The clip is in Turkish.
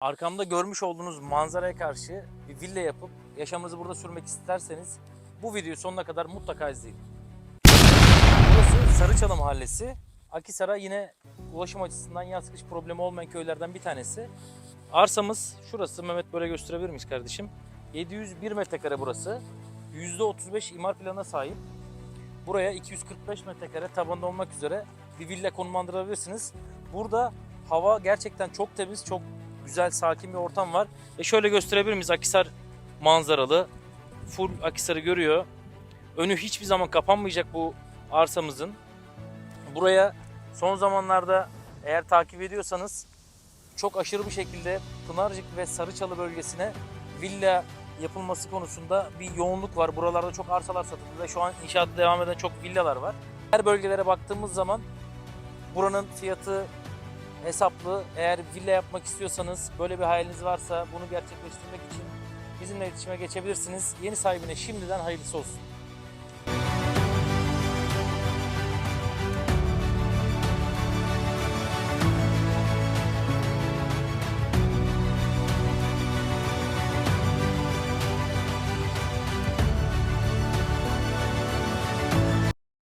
Arkamda görmüş olduğunuz manzaraya karşı bir villa yapıp yaşamınızı burada sürmek isterseniz bu videoyu sonuna kadar mutlaka izleyin. Burası Sarıçalı Mahallesi. Akisar'a yine ulaşım açısından yaz kış problemi olmayan köylerden bir tanesi. Arsamız şurası. Mehmet böyle gösterebilir miyiz kardeşim? 701 metrekare burası. %35 imar planına sahip. Buraya 245 metrekare tabanda olmak üzere bir villa konumlandırabilirsiniz. Burada hava gerçekten çok temiz, çok güzel, sakin bir ortam var. Ve şöyle gösterebilir miyiz? Akisar manzaralı. Full Akisar'ı görüyor. Önü hiçbir zaman kapanmayacak bu arsamızın. Buraya son zamanlarda eğer takip ediyorsanız çok aşırı bir şekilde Pınarcık ve Sarıçalı bölgesine villa yapılması konusunda bir yoğunluk var. Buralarda çok arsalar satıldı ve şu an inşaatı devam eden çok villalar var. Her bölgelere baktığımız zaman buranın fiyatı hesaplı. Eğer villa yapmak istiyorsanız, böyle bir hayaliniz varsa bunu gerçekleştirmek için bizimle iletişime geçebilirsiniz. Yeni sahibine şimdiden hayırlısı olsun.